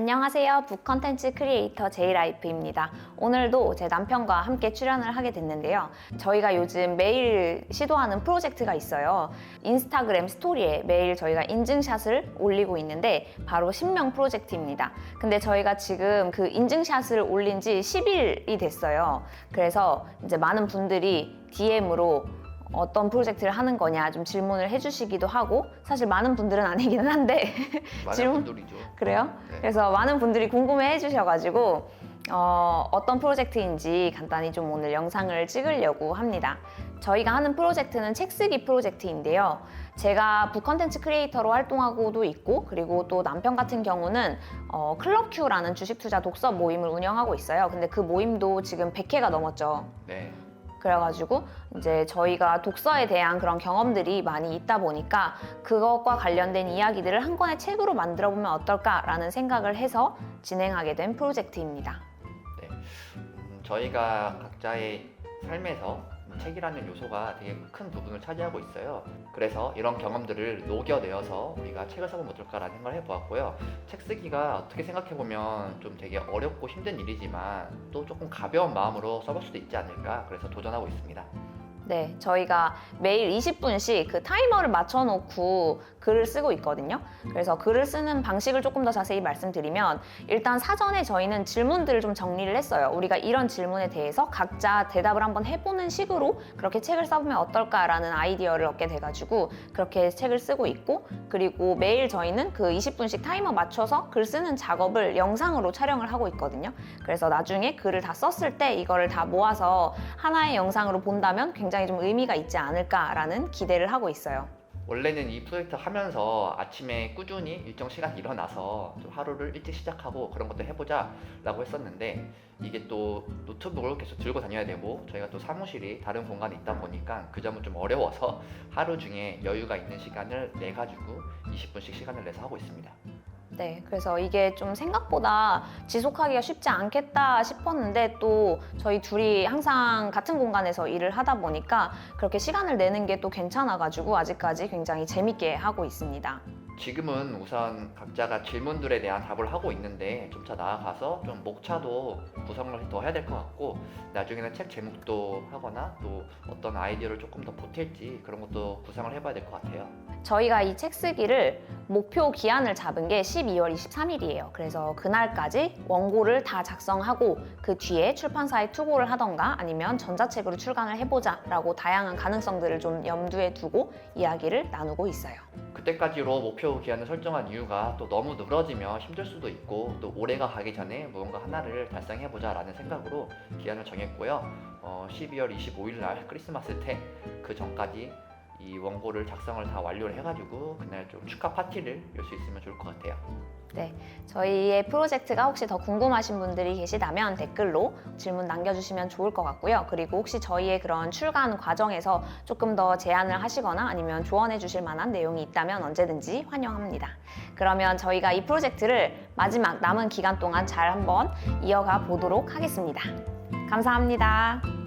안녕하세요. 북 컨텐츠 크리에이터 제이라이프입니다. 오늘도 제 남편과 함께 출연을 하게 됐는데요. 저희가 요즘 매일 시도하는 프로젝트가 있어요. 인스타그램 스토리에 매일 저희가 인증샷을 올리고 있는데 바로 신명 프로젝트입니다. 근데 저희가 지금 그 인증샷을 올린 지 10일이 됐어요. 그래서 이제 많은 분들이 DM으로 어떤 프로젝트를 하는 거냐 좀 질문을 해주시기도 하고 사실 많은 분들은 아니기는 한데 많은 질문? 분들이죠. 그래요? 네. 그래서 많은 분들이 궁금해 해주셔가지고 어, 어떤 프로젝트인지 간단히 좀 오늘 영상을 찍으려고 합니다. 저희가 하는 프로젝트는 책 쓰기 프로젝트인데요. 제가 북 컨텐츠 크리에이터로 활동하고도 있고 그리고 또 남편 같은 경우는 어, 클럽 큐라는 주식 투자 독서 모임을 운영하고 있어요. 근데 그 모임도 지금 100회가 넘었죠. 네. 그래가지고 이제 저희가 독서에 대한 그런 경험들이 많이 있다 보니까 그것과 관련된 이야기들을 한 권의 책으로 만들어 보면 어떨까라는 생각을 해서 진행하게 된 프로젝트입니다. 네. 음, 저희가 각자의 삶에서 책이라는 요소가 되게 큰 부분을 차지하고 있어요. 그래서 이런 경험들을 녹여내어서 우리가 책을 써보면 어떨까라는 생각을 해보았고요. 책 쓰기가 어떻게 생각해보면 좀 되게 어렵고 힘든 일이지만 또 조금 가벼운 마음으로 써볼 수도 있지 않을까 그래서 도전하고 있습니다. 네, 저희가 매일 20분씩 그 타이머를 맞춰놓고 글을 쓰고 있거든요. 그래서 글을 쓰는 방식을 조금 더 자세히 말씀드리면 일단 사전에 저희는 질문들을 좀 정리를 했어요. 우리가 이런 질문에 대해서 각자 대답을 한번 해보는 식으로 그렇게 책을 써보면 어떨까라는 아이디어를 얻게 돼가지고 그렇게 책을 쓰고 있고 그리고 매일 저희는 그 20분씩 타이머 맞춰서 글 쓰는 작업을 영상으로 촬영을 하고 있거든요. 그래서 나중에 글을 다 썼을 때 이거를 다 모아서 하나의 영상으로 본다면 굉장히 좀 의미가 있지 않을까라는 기대를 하고 있어요. 원래는 이 프로젝트 하면서 아침에 꾸준히 일정 시간 일어나서 좀 하루를 일찍 시작하고 그런 것도 해보자 라고 했었는데 이게 또 노트북을 계속 들고 다녀야 되고 저희가 또 사무실이 다른 공간에 있다 보니까 그 점은 좀 어려워서 하루 중에 여유가 있는 시간을 내 가지고 20분씩 시간을 내서 하고 있습니다. 네, 그래서 이게 좀 생각보다 지속하기가 쉽지 않겠다 싶었는데 또 저희 둘이 항상 같은 공간에서 일을 하다 보니까 그렇게 시간을 내는 게 또 괜찮아가지고 아직까지 굉장히 재밌게 하고 있습니다. 지금은 우선 각자가 질문들에 대한 답을 하고 있는데 좀 더 나아가서 좀 목차도 구성을 더 해야 될 것 같고 나중에는 책 제목도 하거나 또 어떤 아이디어를 조금 더 보탤지 그런 것도 구상을 해봐야 될 것 같아요. 저희가 이 책 쓰기를 목표 기한을 잡은 게 12월 23일이에요. 그래서 그날까지 원고를 다 작성하고 그 뒤에 출판사에 투고를 하던가 아니면 전자책으로 출간을 해보자 라고 다양한 가능성들을 좀 염두에 두고 이야기를 나누고 있어요. 그때까지로 목표 기한을 설정한 이유가 또 너무 늘어지면 힘들 수도 있고 또 올해가 가기 전에 무언가 하나를 달성해보자 라는 생각으로 기한을 정했고요. 어, 12월 25일 날 크리스마스 때 그 전까지 이 원고를 작성을 다 완료를 해가지고 그날 좀 축하 파티를 열 수 있으면 좋을 것 같아요. 네, 저희의 프로젝트가 혹시 더 궁금하신 분들이 계시다면 댓글로 질문 남겨주시면 좋을 것 같고요. 그리고 혹시 저희의 그런 출간 과정에서 조금 더 제안을 하시거나 아니면 조언해 주실 만한 내용이 있다면 언제든지 환영합니다. 그러면 저희가 이 프로젝트를 마지막 남은 기간 동안 잘 한번 이어가 보도록 하겠습니다. 감사합니다.